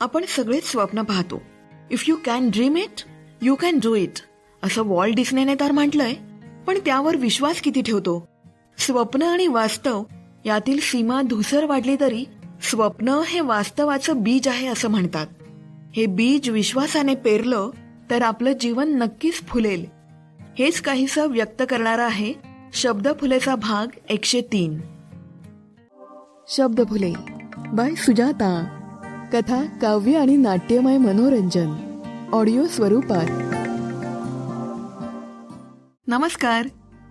आपण सगळेच स्वप्न पाहतो. If you can dream it you can do it असं वॉल डिस्नेने तर म्हटलंय पण त्यावर विश्वास किती ठेवतो? स्वप्न आणि वास्तव यातील सीमा धुसर वाढली तरी स्वप्न हे वास्तवाचं बीज आहे असं म्हणतात. हे बीज विश्वासाने पेरलं तर आपलं जीवन नक्कीच फुलेल. हेच काहीसं व्यक्त करणारा आहे शब्द फुलेचा भाग एकशे तीन. शब्द फुले बाय सुजाता. कथा काव्य आणि नाट्यमय मनोरंजन. ऑडिओ स्वरूपात. नमस्कार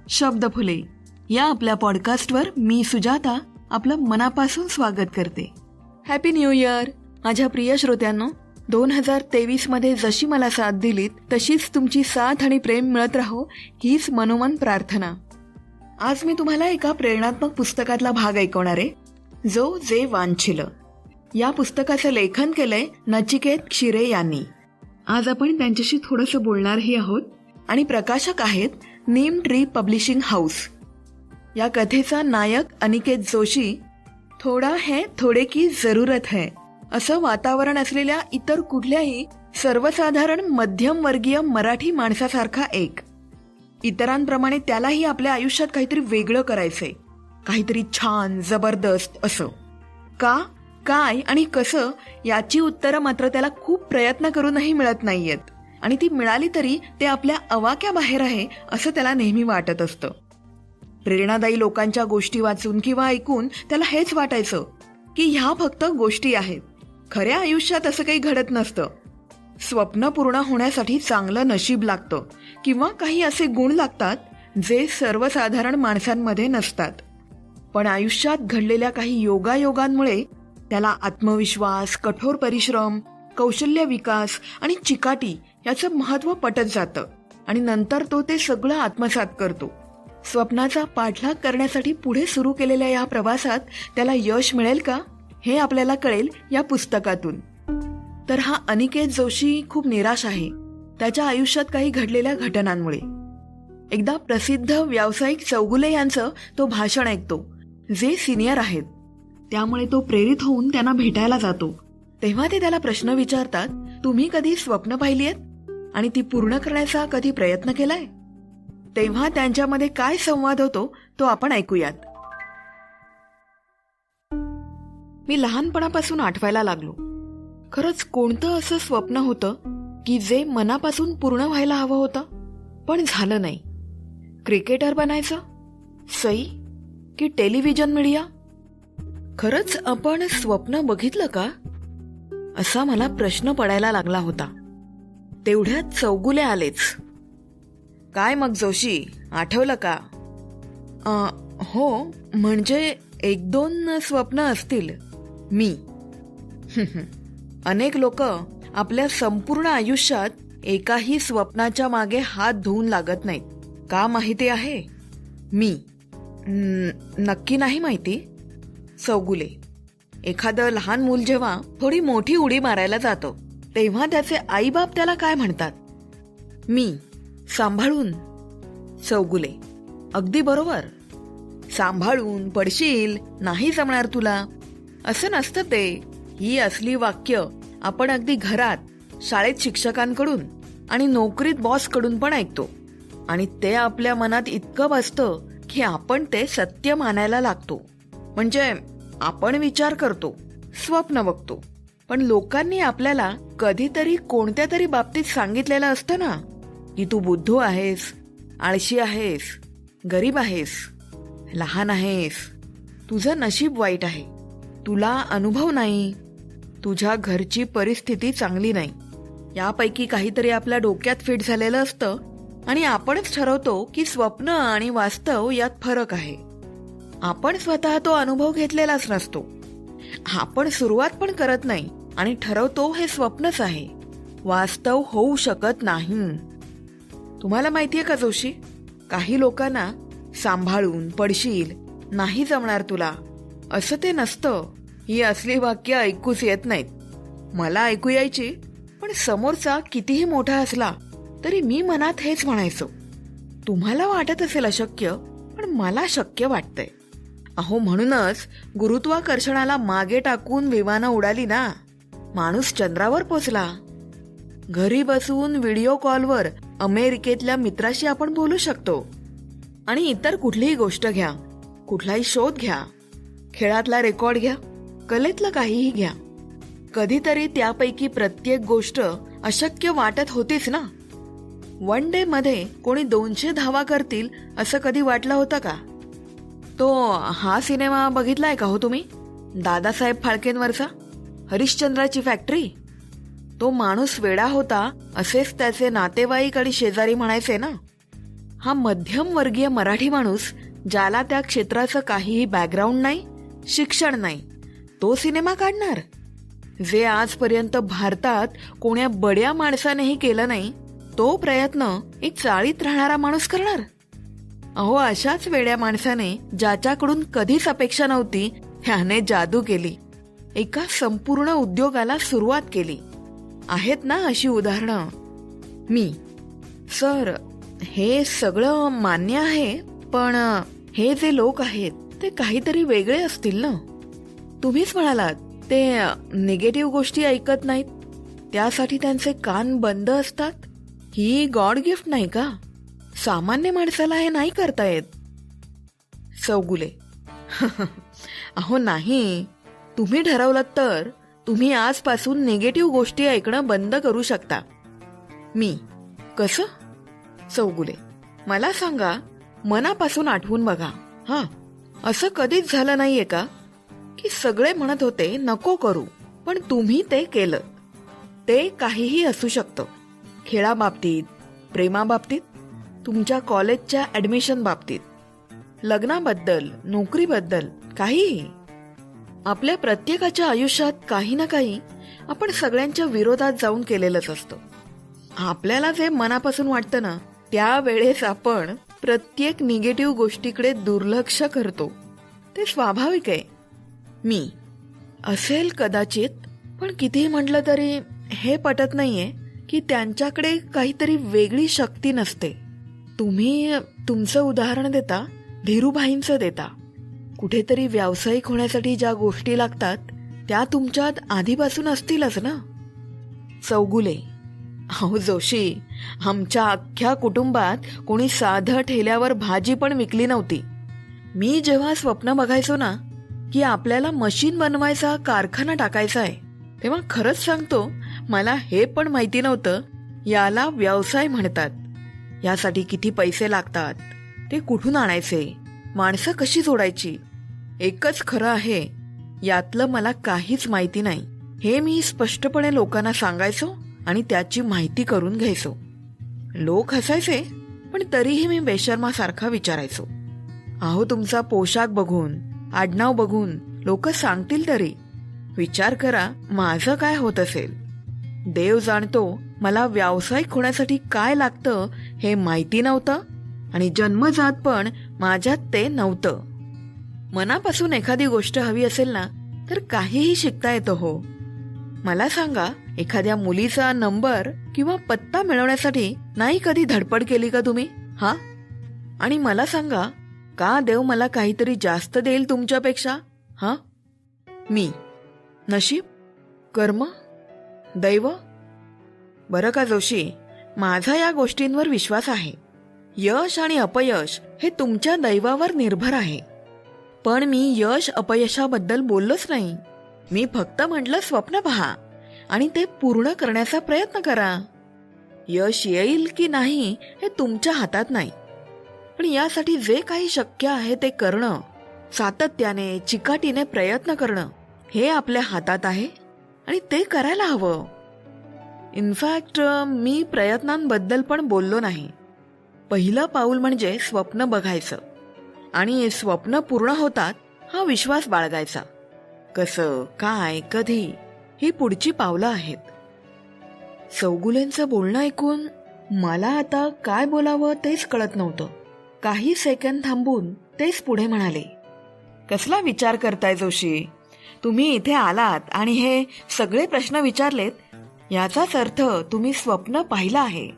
शब्द फुले. या आपल्या पॉडकास्टवर मी सुजाता आपलं मनापासून स्वागत करते. हॅपी न्यू इयर माझ्या प्रिय श्रोत्यांनो दोन हजार तेवीसमध्ये जशी मला साथ दिलीत तशीच तुमची साथ आणि प्रेम मिळत राहो हीच मनोमन प्रार्थना. आज मी तुम्हाला एका प्रेरणात्मक पुस्तकातला भाग ऐकवणार आहे जो जे वांछिल. या पुस्तकाचं लेखन केलंय नचिकेत क्षीरे यांनी. आज आपण त्यांच्याशी थोडंसं बोलणारही आहोत. आणि प्रकाशक आहेत नीम ट्री पब्लिशिंग हाऊस. या कथेचा नायक अनिकेत जोशी थोडा है थोडे की जरूरत है असं वातावरण असलेल्या इतर कुठल्याही सर्वसाधारण मध्यमवर्गीय मराठी माणसासारखा एक. इतरांप्रमाणे त्यालाही आपल्या आयुष्यात काहीतरी वेगळं करायचंय. काहीतरी छान जबरदस्त असं. का? काय आणि कसं याची उत्तरं मात्र त्याला खूप प्रयत्न करूनही मिळत नाहीयेत. आणि ती मिळाली तरी ते आपल्या अवाक्या बाहेर आहे असं त्याला नेहमी वाटत असतं. प्रेरणादायी लोकांच्या गोष्टी वाचून किंवा ऐकून त्याला हेच वाटायचं की ह्या फक्त गोष्टी आहेत. खऱ्या आयुष्यात असं काही घडत नसतं. स्वप्न पूर्ण होण्यासाठी चांगलं नशीब लागतं किंवा काही असे गुण लागतात जे सर्वसाधारण माणसांमध्ये नसतात. पण आयुष्यात घडलेल्या काही योगायोगांमुळे त्याला आत्मविश्वास कठोर परिश्रम कौशल्य विकास आणि चिकाटी याचं महत्त्व पटत जातं आणि नंतर तो ते सगळं आत्मसात करतो. स्वप्नाचा पाठलाग करण्यासाठी पुढे सुरू केलेल्या या प्रवासात त्याला यश मिळेल का हे आपल्याला कळेल या पुस्तकातून. तर हा अनिकेत जोशी खूप निराश आहे. त्याच्या आयुष्यात काही घडलेल्या घटनांमुळे. एकदा प्रसिद्ध व्यावसायिक चौगुले यांचं तो भाषण ऐकतो जे सिनियर आहेत. त्यामुळे तो प्रेरित होऊन त्यांना भेटायला जातो. तेव्हा ते त्याला प्रश्न विचारतात तुम्ही कधी स्वप्न पाहिली आहेत आणि ती पूर्ण करण्याचा कधी प्रयत्न केलाय? तेव्हा त्यांच्यामध्ये काय संवाद होतो तो आपण ऐकूयात. मी लहानपणापासून आठवायला लागलो. खरंच कोणतं असं स्वप्न होतं की जे मनापासून पूर्ण व्हायला हवं होतं? पण झालं नाही. क्रिकेटर बनायचं? सई? की टेलिव्हिजन मीडिया? खरंच आपण स्वप्न बघितलं का? असा मला प्रश्न पडायला लागला होता. तेवढ्यात चौगुले आलेच. काय मग जोशी आठवलं का? हो म्हणजे एक दोन स्वप्न असतील मी. अनेक लोक आपल्या संपूर्ण आयुष्यात एकाही स्वप्नाच्या मागे हात धुवून लागत नाहीत. का माहिती आहे? मी. नक्की नाही माहिती? चौगुले. एखादं लहान मूल जेव्हा थोडी मोठी उडी मारायला जातो तेव्हा त्याचे आईबाप त्याला काय म्हणतात? मी सांभाळून. चौगुले अगदी बरोबर. सांभाळून पडशील नाही जमणार तुला. असं नसतं ते. ही असली वाक्य आपण अगदी घरात शाळेत शिक्षकांकडून आणि नोकरीत बॉसकडून पण ऐकतो. आणि ते आपल्या मनात इतकं बसतं की आपण ते सत्य मानायला लागतो. म्हणजे आपण विचार करतो स्वप्न बघतो. पण लोकांनी आपल्याला कधीतरी कोणत्या तरी बाबतीत सांगितलेलं असतं ना? की तू बुद्धू आहेस आळशी आहेस गरीब आहेस लहान आहेस तुझं नशीब वाईट आहे तुला अनुभव नाही तुझ्या घरची परिस्थिती चांगली नाही. यापैकी काहीतरी आपल्या डोक्यात फिट झालेलं असतं आणि आपणच ठरवतो की स्वप्न आणि वास्तव यात फरक आहे. आपण स्वतः तो अनुभव घेतलेलाच नसतो. आपण सुरुवात पण करत नाही आणि ठरवतो हे स्वप्नच आहे. वास्तव होऊ शकत नाही. तुम्हाला माहितीये का जोशी? काही लोकांना सांभाळून पडशील नाही जमणार तुला. असं ते नसतं. ही असली वाक्य ऐकूच येत नाहीत. मला ऐकू यायची पण समोरचा कितीही मोठा असला तरी मी मनात हेच म्हणायचो. तुम्हाला वाटत असेल अशक्य पण मला शक्य वाटतंय. अहो म्हणूनच गुरुत्वाकर्षणाला मागे टाकून विमानं उडाली ना. माणूस चंद्रावर पोचला. घरी बसून व्हिडिओ कॉलवर अमेरिकेतल्या मित्राशी आपण बोलू शकतो. आणि इतर कुठलीही गोष्ट घ्या. कुठलाही शोध घ्या. खेळातला रेकॉर्ड घ्या. कलेतलं काहीही घ्या. कधीतरी त्यापैकी प्रत्येक गोष्ट अशक्य वाटत होतीच ना. वन डे मध्ये कोणी दोनशे धावा करतील असं कधी वाटलं होतं का? तो हा सिनेमा बघितलाय का हो तुम्ही? दादासाहेब फाळकेंवरचा? हरिश्चंद्राची फॅक्टरी तो माणूस वेडा होता असेच त्याचे नातेवाईक आणि शेजारी म्हणायचे ना? हा मध्यम वर्गीय मराठी माणूस ज्याला त्या क्षेत्राचं काहीही बॅकग्राऊंड नाही शिक्षण नाही तो सिनेमा काढणार? जे आजपर्यंत भारतात कोण्या बड्या माणसानेही केलं नाही तो प्रयत्न एक चाळीत राहणारा माणूस करणार? अहो अशाच वेड्या माणसाने ज्याच्याकडून कधीच अपेक्षा नव्हती ह्याने जादू केली. एका संपूर्ण उद्योगाला सुरुवात केली. आहेत ना अशी उदाहरणं? मी. सर हे सगळं मान्य आहे पण हे जे लोक आहेत ते काहीतरी वेगळे असतील ना? तुम्हीच म्हणालात ते निगेटिव्ह गोष्टी ऐकत नाहीत? त्यासाठी त्यांचे कान बंद असतात? ही गॉड गिफ्ट नाही का? सामान्य माणसाला हे नाही करता येत. चौगुले अहो नाही. तुम्ही ठरवलं तर तुम्ही आजपासून निगेटिव्ह गोष्टी ऐकणं बंद करू शकता. मी. कसं? चौगुले मला सांगा मनापासून आठवून बघा. हा. असं कधीच झालं नाहीये का? की सगळे म्हणत होते नको करू. पण तुम्ही ते केलं. ते काहीही असू शकतं. खेळाबाबतीत प्रेमाबाबतीत तुमच्या कॉलेजच्या ऍडमिशन बाबतीत. लग्नाबद्दल नोकरीबद्दल काहीही. आपल्या प्रत्येकाच्या आयुष्यात काही ना काही आपण सगळ्यांच्या विरोधात जाऊन केलेलंच असतं. आपल्याला जे मनापासून वाटतं ना त्यावेळेस आपण प्रत्येक निगेटिव्ह गोष्टीकडे दुर्लक्ष करतो. ते स्वाभाविक आहे. मी असेल कदाचित पण कितीही म्हटलं तरी हे पटत नाहीये की त्यांच्याकडे काहीतरी वेगळी शक्ती नसते. तुम्ही तुमचं उदाहरण देता धीरूभाईंचं देता. कुठेतरी व्यावसायिक होण्यासाठी ज्या गोष्टी लागतात त्या तुमच्यात आधीपासून असतीलच ना? चौगुले अहो जोशी आमच्या अख्ख्या कुटुंबात कोणी साधं ठेल्यावर भाजी पण विकली नव्हती. मी जेव्हा स्वप्न बघायचो ना की आपल्याला मशीन बनवायचा कारखाना टाकायचा आहे तेव्हा खरंच सांगतो मला हे पण माहिती नव्हतं याला व्यवसाय म्हणतात. यासाठी किती पैसे लागतात? ते कुठून आणायचे? माणसं कशी जोडायची? एकच खरं आहे यातलं मला काहीच माहिती नाही. हे मी स्पष्टपणे लोकांना सांगायचो आणि त्याची माहिती करून घ्यायचो. लोक हसायचे पण तरीही मी बेशर्मासारखा विचारायचो. अहो तुमचा पोशाख बघून आडनाव बघून लोक सांगतील तरी. विचार करा माझं काय होत असेल. देव जाणतो मला व्यावसायिक होण्यासाठी काय लागतं हे माहिती नव्हतं आणि जन्मजात पण माझ्यात ते नव्हतं. मनापासून एखादी गोष्ट हवी असेल ना तर काहीही शिकता येतं हो. मला सांगा एखाद्या मुलीचा नंबर किंवा पत्ता मिळवण्यासाठी नाही कधी धडपड केली का तुम्ही? हा? आणि मला सांगा का देव मला काहीतरी जास्त देईल तुमच्यापेक्षा? हा? मी. नशीब? कर्म? दैव? बरं का जोशी? माझा या गोष्टींवर विश्वास आहे. यश आणि अपयश हे तुमच्या दैवावर निर्भर आहे. पण मी यश अपयशाबद्दल बोललोच नाही. मी फक्त म्हटलं स्वप्न पहा. आणि ते पूर्ण करण्याचा प्रयत्न करा. यश येईल की नाही हे तुमच्या हातात नाही. पण यासाठी जे काही शक्य आहे ते करणं सातत्याने चिकाटीने प्रयत्न करणं हे आपल्या हातात आहे आणि ते करायला हवं. इनफॅक्ट मी प्रयत्नांबद्दल पण बोललो नाही. पहिलं पाऊल म्हणजे स्वप्न बघायचं. आणि स्वप्न पूर्ण होतात हा विश्वास बाळगायचा. कसं काय कधी ही पुढची पावलं आहेत. चौगुलेंचं बोलणं ऐकून मला आता काय बोलावं तेच कळत नव्हतं. काही सेकंद थांबून तेच पुढे म्हणाले कसला विचार करताय जोशी? तुम्ही इथे आलात आणि हे सगळे प्रश्न विचारलेत याचाच अर्थ तुम्ही स्वप्न पाहिलं आहे.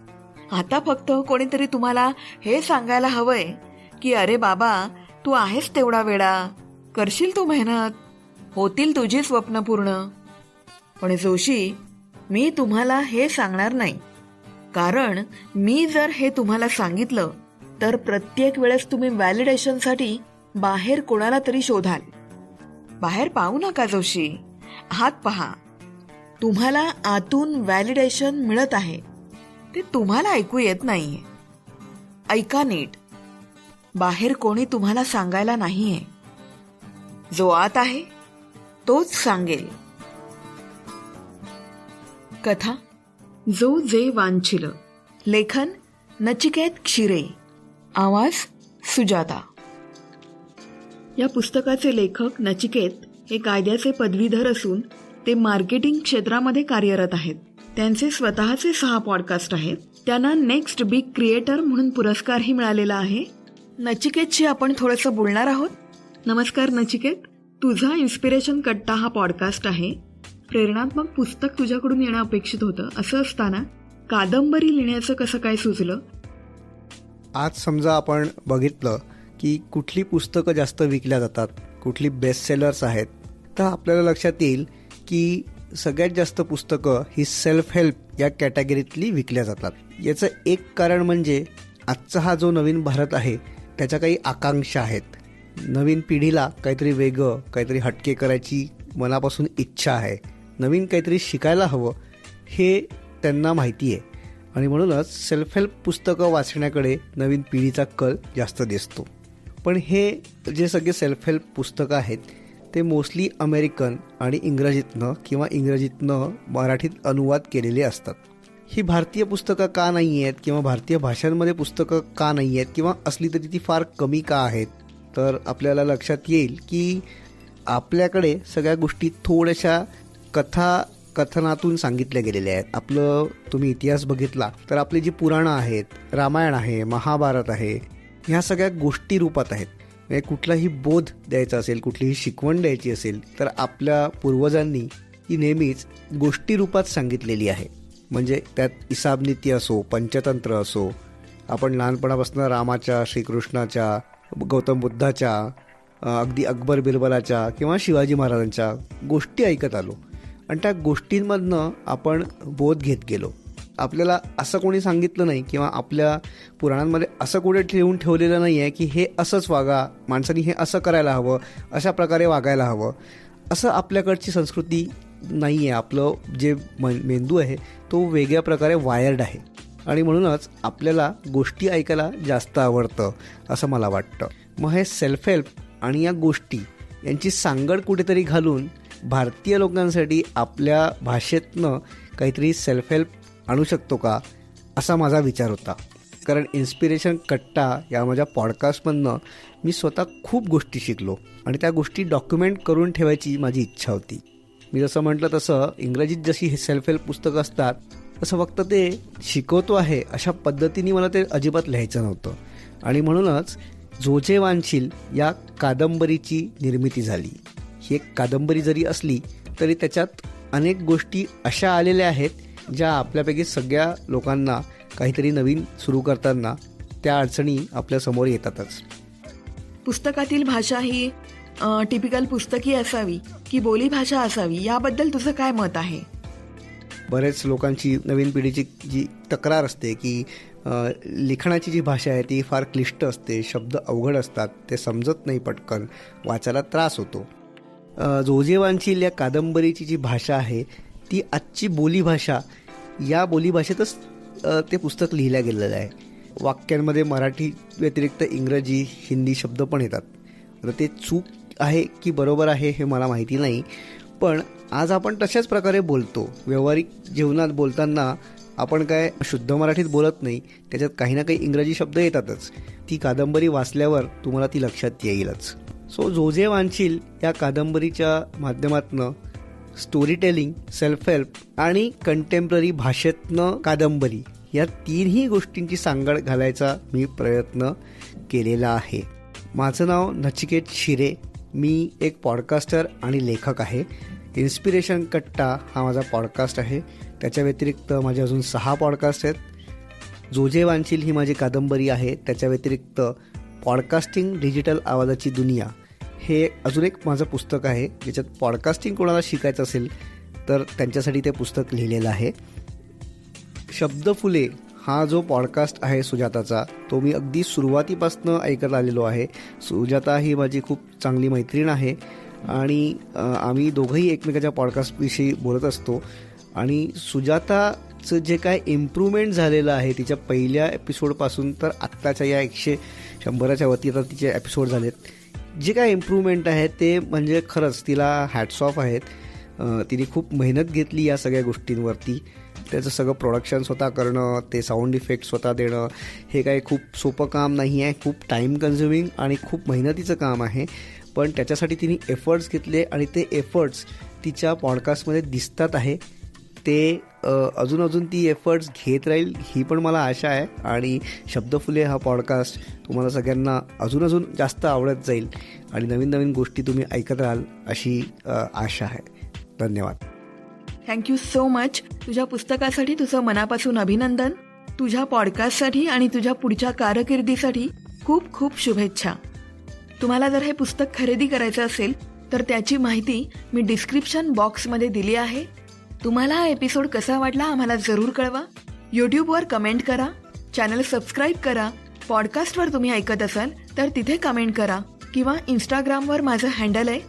आता फक्त कोणीतरी तुम्हाला हे सांगायला हवंय की अरे बाबा तू आहेस तेवढा वेळा. करशील तू मेहनत? होतील तुझी स्वप्न पूर्ण. पण जोशी मी तुम्हाला हे सांगणार नाही. कारण मी जर हे तुम्हाला सांगितलं तर प्रत्येक वेळेस तुम्ही व्हॅलिडेशनसाठी बाहेर कोणाला तरी शोधाल. बाहेर पाहू नका जोशी. हात पहा. तुम्हाला आतून व्हॅलिडेशन मिळत आहे. ते तुम्हाला ऐकू येत नाहीये. ऐका नीट. बाहेर कोणी तुम्हाला सांगायला नाहीये. जो आत आहे तोच सांगेल. कथा. जो जे वांछिल. लेखन. नचिकेत क्षीरे. आवाज. सुजाता. या पुस्तकाचे लेखक नचिकेत हे कायद्याचे पदवीधर असून ते मार्केटिंग क्षेत्रामध्ये कार्यरत आहेत. त्यांचे स्वतःचे सहा पॉडकास्ट आहेत. त्यांना नेक्स्ट बिग क्रिएटर म्हणून पुरस्कारही मिळालेला आहे. नचिकेतशी आपण थोडंसं बोलणार आहोत. नमस्कार नचिकेत. तुझा इन्स्पिरेशन कट्टा हा पॉडकास्ट आहे. प्रेरणात्मक पुस्तक तुझ्याकडून येणं अपेक्षित होतं. असं असताना कादंबरी लिहिण्याचं कसं काय सुचलं? आज समजा आपण बघितलं की कुठली पुस्तकं जास्त विकल्या जातात कुठली बेस्ट सेलर्स आहेत तर आपल्याला लक्षात येईल की सगळ्यात जास्त पुस्तकं ही सेल्फ हेल्प या कॅटेगरीतली विकल्या जातात. याचं एक कारण म्हणजे आजचा हा जो नवीन भारत आहे त्याच्या काही आकांक्षा आहेत. नवीन पिढीला काहीतरी वेगळं काहीतरी हटके करायची मनापासून इच्छा आहे. नवीन काहीतरी शिकायला हवं हे त्यांना माहिती आहे. आणि म्हणूनच सेल्फ हेल्प पुस्तकं वाचण्याकडे नवीन पिढीचा कल जास्त दिसतो. पण हे जे सगळे सेल्फ हेल्प पुस्तकं आहेत ते मोस्टली अमेरिकन आणि इंग्रजीतनं किंवा इंग्रजीतनं मराठीत अनुवाद केलेले असतात. ही भारतीय पुस्तकं का नाही आहेत किंवा भारतीय भाषांमध्ये पुस्तकं का नाही आहेत किंवा असली तरी ती फार कमी का आहेत तर आपल्याला लक्षात येईल की आपल्याकडे सगळ्या गोष्टी थोड्याशा कथा कथनातून सांगितल्या गेलेल्या आहेत. आपलं तुम्ही इतिहास बघितला तर आपली जी पुराणं आहेत रामायण आहे महाभारत आहे ह्या सगळ्या गोष्टी रूपात आहेत. म्हणजे कुठलाही बोध द्यायचा असेल कुठलीही शिकवण द्यायची असेल तर आपल्या पूर्वजांनी ही नेहमीच गोष्टी रूपात सांगितलेली आहे. म्हणजे त्यात इसाबनीती असो पंचतंत्र असो आपण लहानपणापासून रामाच्या श्रीकृष्णाच्या गौतम बुद्धाच्या अगदी अकबर बिरबलाच्या किंवा शिवाजी महाराजांच्या गोष्टी ऐकत आलो. आणि त्या गोष्टींमधनं आपण बोध घेत गेलो. आपल्याला असं कोणी सांगितलं नाही किंवा आपल्या पुराणांमध्ये असं कुठे ठेवून ठेवलेलं नाही आहे की हे असंच वागा माणसांनी हे असं करायला हवं अशा प्रकारे वागायला हवं. असं आपल्याकडची संस्कृती नाही आहे आपलं जे मेंदू आहे तो वेगळ्या प्रकारे वायर्ड आहे. आणि म्हणूनच आपल्याला गोष्टी ऐकायला जास्त आवडतं असं मला वाटतं. मग हे सेल्फ हेल्प आणि या गोष्टी यांची सांगड कुठेतरी घालून भारतीय लोकांसाठी आपल्या भाषेतनं काहीतरी सेल्फ हेल्प आणू शकतो का? असा माझा विचार होता. कारण इन्स्पिरेशन कट्टा या माझ्या पॉडकास्टमधनं मी स्वतः खूप गोष्टी शिकलो. आणि त्या गोष्टी डॉक्युमेंट करून ठेवायची माझी इच्छा होती. मी जसं म्हटलं तसं इंग्रजीत जशी हे सेल्फ हेल्प पुस्तकं असतात तसं फक्त ते शिकवतो आहे अशा पद्धतीने मला ते अजिबात लिहायचं नव्हतं. आणि म्हणूनच जोजे वांशील या कादंबरीची निर्मिती झाली. ही एक कादंबरी जरी असली तरी त्याच्यात अनेक गोष्टी अशा आलेल्या आहेत ज्या आपल्यापैकी सगळ्या लोकांना काहीतरी नवीन सुरू करताना त्या अडचणी आपल्यासमोर येतातच. पुस्तकातील भाषा ही टिपिकल पुस्तकी असावी की बोली भाषा असावी याबद्दल तुझं काय मत आहे? बरेच लोकांची नवीन पिढीची जी तक्रार असते की लिखाणाची जी भाषा आहे ती फार क्लिष्ट असते शब्द अवघड असतात ते समजत नाही पटकन वाचायला त्रास होतो. जोजेवांची या कादंबरीची जी भाषा आहे ती आजची बोलीभाषा या बोलीभाषेतच ते पुस्तक लिहिलं गेलेलं आहे. वाक्यांमध्ये मराठी व्यतिरिक्त इंग्रजी हिंदी शब्द पण येतात. तर ते चूक आहे की बरोबर आहे हे मला माहिती नाही पण आज आपण तशाच प्रकारे बोलतो. व्यावहारिक जीवनात बोलताना आपण काय शुद्ध मराठीत बोलत नाही त्याच्यात काही ना काही इंग्रजी शब्द येतातच. ती कादंबरी वाचल्यावर तुम्हाला ती लक्षात येईलच. सो जोझे वांशील या कादंबरीच्या माध्यमातनं स्टोरी टेलिंग सेल्फ हेल्प आणि कंटेम्पररी भाषेतनं कादंबरी या तीनही गोष्टींची सांगड घालायचा मी प्रयत्न केलेला आहे. माझं नाव नचिकेत शिरे. मी एक पॉडकास्टर आणि लेखक आहे. इन्स्पिरेशन कट्टा हा माझा पॉडकास्ट आहे. त्याच्या व्यतिरिक्त माझे अजून सहा पॉडकास्ट आहेत. जोजे वांशील ही माझी कादंबरी आहे. त्याच्या व्यतिरिक्त पॉडकास्टिंग डिजिटल आवाजाची दुनिया हे अजून एक माझं पुस्तक आहे ज्याच्यात पॉडकास्टिंग कोणाला शिकायचं असेल तर त्यांच्यासाठी ते पुस्तक लिहिलेलं आहे. शब्द फुले हा जो पॉडकास्ट आहे सुजाताचा तो मी अगदी सुरुवातीपासनं ऐकत आलेलो आहे. सुजाता ही माझी खूप चांगली मैत्रीण आहे आणि आम्ही दोघंही एकमेकाच्या पॉडकास्टविषयी बोलत असतो. आणि सुजाताचं जे काय इम्प्रूव्हमेंट झालेलं आहे तिच्या पहिल्या एपिसोडपासून तर आत्ताच्या या एकशे शंभराच्या वती आता तिचे एपिसोड झालेत. जे काय इम्प्रूव्हमेंट आहे ते म्हणजे खरंच तिला हॅट्स ऑफ आहेत. तिने खूप मेहनत घेतली या सगळ्या गोष्टींवरती. त्याचं सगळं प्रोडक्शन स्वतः करणं ते साऊंड इफेक्ट स्वतः देणं हे काही खूप सोपं काम नाही आहे. खूप टाईम कन्झ्युमिंग आणि खूप मेहनतीचं काम आहे. पण त्याच्यासाठी तिने एफर्ट्स घेतले आणि ते एफर्ट्स तिच्या पॉडकास्टमध्ये दिसतात आहे. ते अजून अजून ती एफर्ट्स घेत राहील ही पण मला आशा आहे. आणि शब्दफुले हा पॉडकास्ट तुम्हाला सगळ्यांना अजून अजून जास्त आवडत जाईल. आणि नवीन नवीन गोष्टी तुम्ही ऐकत राहाल अशी आशा आहे. धन्यवाद. थँक्यू सो मच तुझ्या पुस्तकासाठी तुझं मनापासून अभिनंदन. तुझ्या पॉडकास्टसाठी आणि तुझ्या पुढच्या कारकिर्दीसाठी खूप खूप शुभेच्छा. तुम्हाला जर हे पुस्तक खरेदी करायचं असेल तर त्याची माहिती मी डिस्क्रिप्शन बॉक्समध्ये दिली आहे. तुम्हाला हा एपिसोड कसा वाटला आम्हाला जरूर कळवा. यूट्यूबवर कमेंट करा. चॅनल सबस्क्राईब करा. पॉडकास्टवर तुम्ही ऐकत असाल तर तिथे कमेंट करा. किंवा इंस्टाग्रामवर माझं हँडल आहे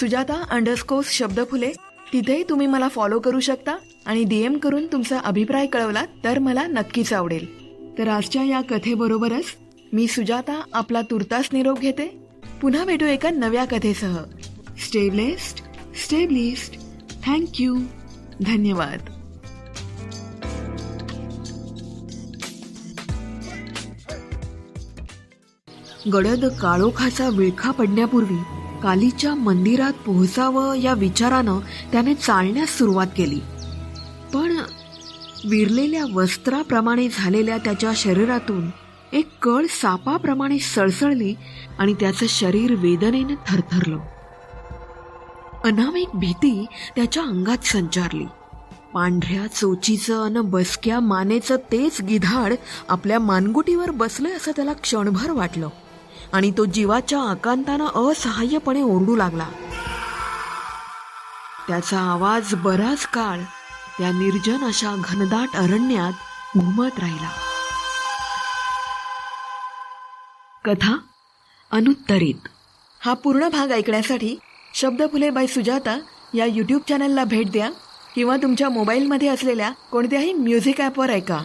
सुजाता अंडरस्कोर्स शब्दफुले. तिथेही तुम्ही मला फॉलो करू शकता आणि डी एम करून तुमचा अभिप्राय कळवला तर मला नक्कीच आवडेल. तर आजच्या या कथेबरोबरच मी सुजाता आपला तुर्तास निरोप घेते. पुन्हा भेटू एका नव्या कथेसह. स्टेबलेस्ट स्टेबलिस्ट थँक्यू धन्यवाद. गडद काळोखाचा विळखा पडण्यापूर्वी कालीच्या मंदिरात पोहोचावं या विचारानं त्याने चालण्यास सुरुवात केली. पण विरलेल्या वस्त्राप्रमाणे झालेल्या त्याच्या शरीरातून एक कळ सापाप्रमाणे सळसळली आणि त्याचं शरीर वेदनेनं थरथरलं. अनामिक भीती त्याच्या अंगात संचारली. पांढऱ्या चोचीचं अन बसक्या मानेचं तेच गिधाड आपल्या मानगुटीवर बसलंय असं त्याला क्षणभर वाटलं. आणि तो जीवाच्या आकांतानं असहाय्यपणे ओरडू लागला. त्याचा आवाज बराच काळ त्या निर्जन अशा घनदाट अरण्यात घुमत राहिला. कथा अनुत्तरित. हा पूर्ण भाग ऐकण्यासाठी शब्दफुले बाय सुजाता या यूट्यूब चॅनलला भेट द्या. किंवा तुमच्या मोबाईलमध्ये असलेल्या कोणत्याही म्युझिक ॲपवर ऐका.